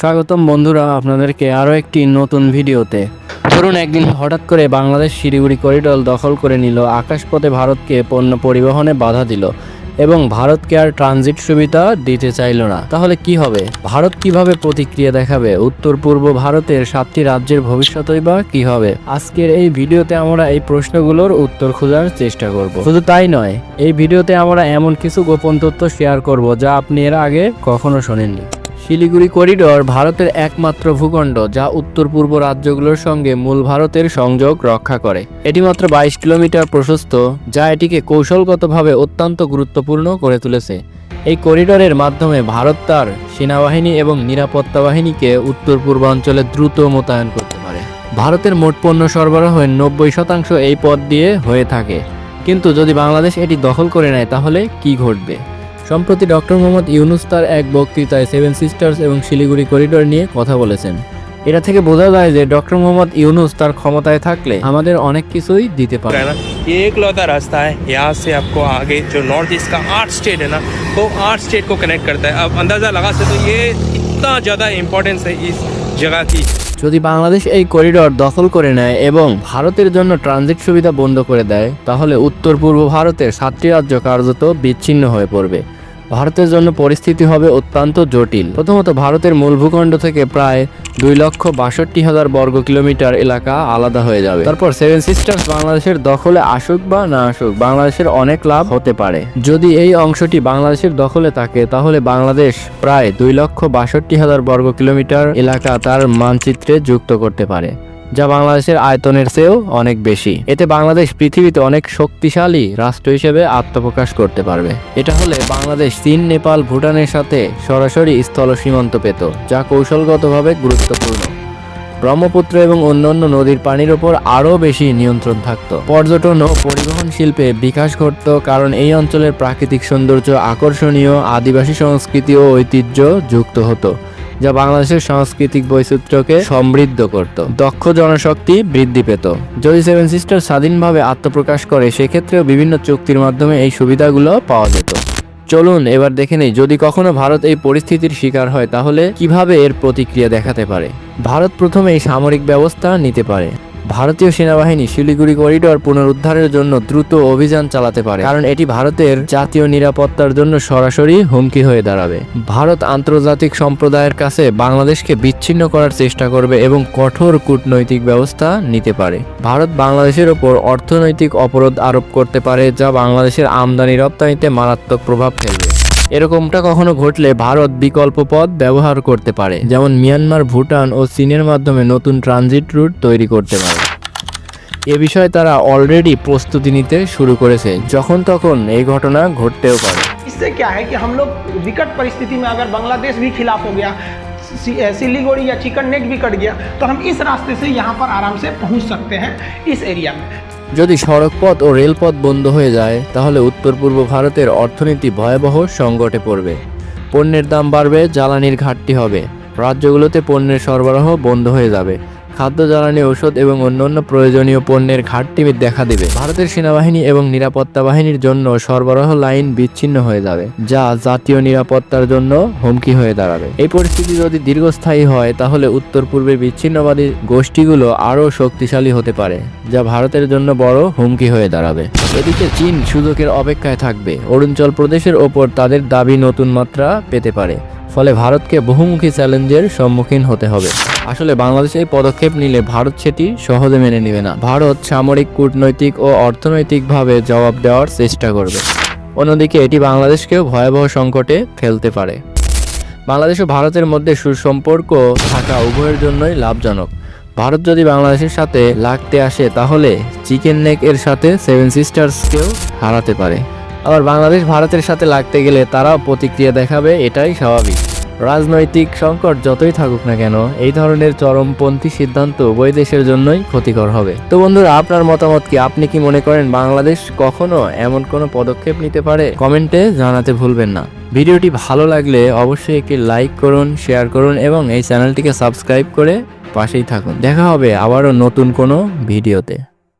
স্বাগতম বন্ধুরা আপনাদেরকে আরও একটি নতুন ভিডিওতে। ধরুন একদিন হঠাৎ করে বাংলাদেশ শিলিগুড়ি করিডোর দখল করে নিল, আকাশপথে ভারতকে পণ্য পরিবহনে বাধা দিল এবং ভারতকে আর ট্রানজিট সুবিধা দিতে চাইল না। তাহলে কি হবে? ভারত কীভাবে প্রতিক্রিয়া দেখাবে? উত্তর পূর্ব ভারতের সাতটি রাজ্যের ভবিষ্যতই বা কি হবে? আজকের এই ভিডিওতে আমরা এই প্রশ্নগুলোর উত্তর খোঁজার চেষ্টা করব। শুধু তাই নয়, এই ভিডিওতে আমরা এমন কিছু গোপন তথ্য শেয়ার করব যা আপনি এর আগে কখনো শোনেননি। শিলিগুড়ি করিডোর ভারতের একমাত্র ভূখণ্ড, যা উত্তর পূর্ব রাজ্যগুলোর সঙ্গে মূল ভারতের সংযোগ রক্ষা করে। এটি মাত্র বাইশ কিলোমিটার প্রশস্ত, যা এটিকে কৌশলগতভাবে অত্যন্ত গুরুত্বপূর্ণ করে তুলেছে। এই করিডোরের মাধ্যমে ভারত তার সেনাবাহিনী এবং নিরাপত্তা বাহিনীকে উত্তর পূর্বাঞ্চলে দ্রুত মোতায়েন করতে পারে। ভারতের মোট পণ্য সরবরাহের নব্বই শতাংশ এই পথ দিয়ে হয়ে থাকে। কিন্তু যদি বাংলাদেশ এটি দখল করে নেয়, তাহলে কি ঘটবে? সম্প্রতি ডক্টর মোহাম্মদ ইউনুস তার এক বক্তৃতায় সেভেন সিস্টার্স এবং শিলিগুড়ি করিডোর নিয়ে কথা বলেছেন এটা থেকে বোঝা যায় যে ডক্টর মোহাম্মদ ইউনুস তার ক্ষমতায় থাকলে আমাদের অনেক কিছুই দিতে পারে है ना ये एक लौता रास्ता है यहाँ से आपको आगे जो नॉर्थ ईस्ट का आठ स्टेट है ना वो आठ स्टेट को कनेक्ट करता है अब अंदाज़ा लगा सकते हो ये इतना ज़्यादा इम्पोर्टेंस है इस जगह की যদি বাংলাদেশ এই করিডোর দখল করে নেয় এবং ভারতের জন্য ট্রানজিট সুবিধা বন্ধ করে দেয় তাহলে উত্তর পূর্ব ভারতের সাতটি রাজ্য কার্যত বিচ্ছিন্ন হয়ে পড়বে ভারতের জন্য পরিস্থিতি হবে অত্যন্ত জটিল। প্রথমত, ভারতের মূল ভূখণ্ড থেকে প্রায় দুই লক্ষ বাষট্টি হাজার বর্গ কিলোমিটার এলাকা আলাদা হয়ে যাবে। তারপর সেভেন সিস্টার্স বাংলাদেশের দখলে আসুক বা না আসুক, বাংলাদেশের অনেক লাভ হতে পারে। যদি এই অংশটি বাংলাদেশের দখলে থাকে, তাহলে বাংলাদেশ প্রায় দুই লক্ষ বাষট্টি হাজার বর্গ কিলোমিটার এলাকা তার মানচিত্রে যুক্ত করতে পারে। যা বাংলাদেশের আয়তনের চেয়েও অনেক বেশি। এতে বাংলাদেশ পৃথিবীতে অনেক শক্তিশালী রাষ্ট্র হিসেবে আত্মপ্রকাশ করতে পারবে। এটা হলে বাংলাদেশ, চীন, নেপাল, ভুটানের সাথে সরাসরি স্থল সীমান্ত পেত, যা কৌশলগতভাবে গুরুত্বপূর্ণ। ব্রহ্মপুত্র এবং অন্যান্য নদীর পানির ওপর আরও বেশি নিয়ন্ত্রণ থাকত। পর্যটন ও পরিবহন শিল্পে বিকাশ ঘটত, কারণ এই অঞ্চলের প্রাকৃতিক সৌন্দর্য আকর্ষণীয়, আদিবাসী সংস্কৃতি ও ঐতিহ্য যুক্ত হতো। যা বাংলাদেশের সাংস্কৃতিক বৈচিত্র্যকে সমৃদ্ধ করত। দক্ষ জনশক্তি বৃদ্ধি পেত। যদি সেভেন সিস্টার স্বাধীনভাবে আত্মপ্রকাশ করে, সেক্ষেত্রেও বিভিন্ন চুক্তির মাধ্যমে এই সুবিধাগুলো পাওয়া যেত। চলুন এবার দেখে নেই, যদি কখনো ভারত এই পরিস্থিতির শিকার হয়, তাহলে কীভাবে এর প্রতিক্রিয়া দেখাতে পারে? ভারত প্রথমে এই সামরিক ব্যবস্থা নিতে পারে। ভারতীয় সেনাবাহিনী শিলিগুড়ি করিডোর পুনরুদ্ধারের জন্য দ্রুত অভিযান চালাতে পারে, কারণ এটি ভারতের জাতীয় নিরাপত্তার জন্য সরাসরি হুমকি হয়ে দাঁড়াবে। ভারত আন্তর্জাতিক সম্প্রদায়ের কাছে বাংলাদেশকে বিচ্ছিন্ন করার চেষ্টা করবে এবং কঠোর কূটনৈতিক ব্যবস্থা নিতে পারে। ভারত বাংলাদেশের ওপর অর্থনৈতিক অবরোধ আরোপ করতে পারে, যা বাংলাদেশের আমদানি রপ্তানিতে মারাত্মক প্রভাব ফেলবে। এরকমটা কখনো ঘটলে ভারত বিকল্প পথ ব্যবহার করতে পারে যেমন মিয়ানমার ভুটান ও চীনের মাধ্যমে নতুন ট্রানজিট রুট তৈরি করতে পারে এ বিষয়ে তারা অলরেডি প্রস্তুতি নিতে শুরু করেছে যখন তখন এই ঘটনা ঘটতেও পারে इससे क्या है कि हम लोग विकट परिस्थिति में अगर बांग्लादेश भी खिलाफ हो गया सि- अ, सिलीगुड़ी या चिकन नेक भी कट गया तो हम इस रास्ते से यहाँ पर आराम से पहुँच सकते हैं इस एरिया में যদি সড়কপথ ও রেলপথ বন্ধ হয়ে যায় তাহলে উত্তর পূর্ব ভারতের অর্থনীতি ভয়াবহ সংকটে পড়বে পণ্যের দাম বাড়বে জ্বালানির ঘাটতি হবে রাজ্যগুলোতে পণ্যের সরবরাহ বন্ধ হয়ে যাবে খাদ্য জ্বালানি, ঔষধ এবং অন্যান্য প্রয়োজনীয় পণ্যের ঘাটতি দেখা দেবে। ভারতের সেনাবাহিনী এবং নিরাপত্তা বাহিনীর জন্য সরবরাহ লাইন বিচ্ছিন্ন হয়ে যাবে, যা জাতীয় নিরাপত্তার জন্য হুমকি হয়ে দাঁড়াবে। এই পরিস্থিতি যদি দীর্ঘস্থায়ী হয়, তাহলে উত্তর পূর্বের বিচ্ছিন্নবাদী গোষ্ঠীগুলো আরও শক্তিশালী হতে পারে, যা ভারতের জন্য বড় হুমকি হয়ে দাঁড়াবে। এদিকে চীন সুযোগের অপেক্ষায় থাকবে। অরুণাচল প্রদেশের ওপর তাদের দাবি নতুন মাত্রা পেতে পারে। ফলে ভারতকে বহুমুখী চ্যালেঞ্জের সম্মুখীন হতে হবে। আসলে বাংলাদেশ এই পদক্ষেপ নিলে ভারত সেটি সহজে মেনে নেবে না। ভারত সামরিক, কূটনৈতিক ও অর্থনৈতিকভাবে জবাব দেওয়ার চেষ্টা করবে। অন্যদিকে এটি বাংলাদেশকেও ভয়াবহ সংকটে ফেলতে পারে। বাংলাদেশ ও ভারতের মধ্যে সুসম্পর্ক থাকা উভয়ের জন্যই লাভজনক। ভারত যদি বাংলাদেশের সাথে লাগতে আসে, তাহলে চিকেন নেক এর সাথে সেভেন সিস্টার্সকেও হারাতে পারে। আবার বাংলাদেশ ভারতের সাথে লাগতে গেলে তারাও প্রতিক্রিয়া দেখাবে, এটাই স্বাভাবিক। রাজনৈতিক সংকট যতই থাকুক না কেন, এই ধরনের চরমপন্থী সিদ্ধান্ত উভয় দেশের জন্যই ক্ষতিকর হবে। তো বন্ধুরা, আপনার মতামত কি? আপনি কি মনে করেন বাংলাদেশ কখনো এমন কোনো পদক্ষেপ নিতে পারে? কমেন্টে জানাতে ভুলবেন না। ভিডিওটি ভালো লাগলে অবশ্যই একটি লাইক করুন, শেয়ার করুন এবং এই চ্যানেলটিকে সাবস্ক্রাইব করে পাশেই থাকুন। দেখা হবে আবারও নতুন কোনো ভিডিওতে।